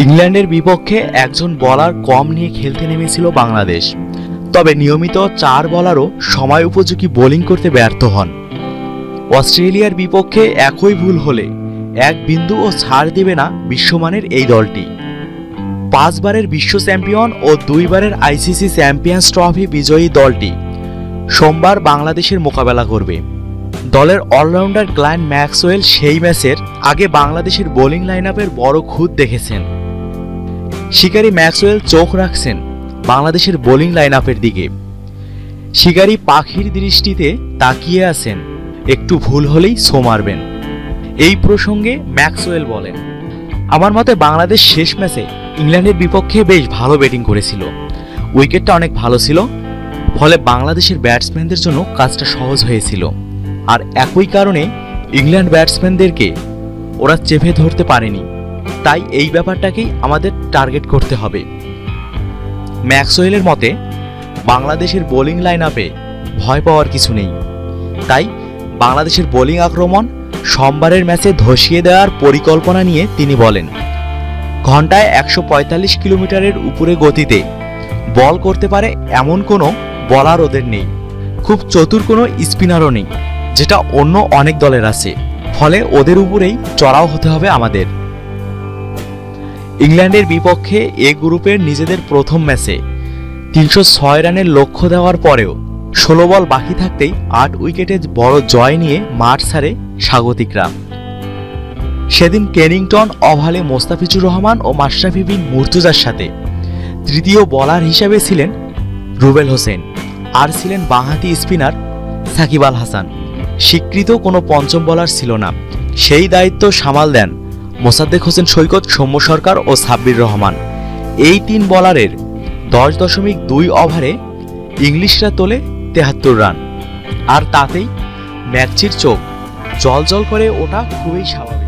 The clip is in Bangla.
ইংল্যান্ডের বিপক্ষে একজন বলার কম নিয়ে খেলতে নেমেছিল বাংলাদেশ। তবে নিয়মিত চার বলারও সময় উপযোগী বোলিং করতে ব্যর্থ হন। অস্ট্রেলিয়ার বিপক্ষে একই ভুল হলে এক বিন্দু ও ছাড় দেবে না বিশ্বমানের এই দলটি। পাঁচবারের বিশ্ব চ্যাম্পিয়ন ও দুইবারের আইসিসি চ্যাম্পিয়ন্স ট্রফি বিজয়ী দলটি সোমবার বাংলাদেশের মোকাবেলা করবে। দলের অলরাউন্ডার গ্ল্যান ম্যাক্সওয়েল সেই ম্যাচের আগে বাংলাদেশের বোলিং লাইনআপের বড় খুঁত দেখেছেন। শিকারী ম্যাক্সওয়েল চোখ রাখছেন বাংলাদেশের বোলিং লাইন আপের দিকে। শিকারী পাখির দৃষ্টিতে তাকিয়ে আছেন। একটু ভুল হলেই সো মারবেন। এই প্রসঙ্গে ম্যাক্সওয়েল বলেন, আমার মতে বাংলাদেশ শেষ ম্যাচে ইংল্যান্ডের বিপক্ষে বেশ ভালো ব্যাটিং করেছিল। উইকেটটা অনেক ভালো ছিল, ফলে বাংলাদেশের ব্যাটসম্যানদের জন্য কাজটা সহজ হয়েছিল। আর একই কারণে ইংল্যান্ড ব্যাটসম্যানদেরকে ওরা চেপে ধরতে পারেনি। তাই এই ব্যাপারটাকেই আমাদের টার্গেট করতে হবে। ম্যাক্সওয়েলের মতে, বাংলাদেশের বোলিং লাইন আপে ভয় পাওয়ার কিছু নেই। তাই বাংলাদেশের বোলিং আক্রমণ সোমবারের ম্যাচে ধসিয়ে দেওয়ার পরিকল্পনা নিয়ে তিনি বলেন, ঘন্টায় একশো পঁয়তাল্লিশ কিলোমিটারের উপরে গতিতে বল করতে পারে এমন কোনো বলার ওদের নেই। খুব চতুর কোনো স্পিনারও নেই, যেটা অন্য অনেক দলের আছে। ফলে ওদের উপরেই চড়াও হতে হবে আমাদের। ইংল্যান্ডের বিপক্ষে এ গ্রুপের নিজেদের প্রথম ম্যাচে। তিনশো ছয় রানের লক্ষ্য দেওয়ার পরেও ষোলো বল বাকি থাকতেই আট উইকেটে বড় জয় নিয়ে মাঠ ছাড়ে স্বাগতিকরা। সেদিন কেনিংটন অভালে মোস্তাফিজুর রহমান ও মাশরাফি বিন মুর্তুজার সাথে তৃতীয় বলার হিসাবে ছিলেন রুবেল হোসেন, আর ছিলেন বাঁহাতি স্পিনার সাকিব আল হাসান। স্বীকৃত কোনো পঞ্চম বলার ছিল না। সেই দায়িত্ব সামাল দেন মোসাদ্দেক হোসেন সৈকত, সৌম্য সরকার ও সাব্বির রহমান। এই তিন বলারের দশ দশমিক দুই ওভারে ইংলিশরা তোলে তেহাত্তর রান। আর তাতেই ম্যাচের চোখ জল জল করে ওটা খুবই স্বাভাবিক।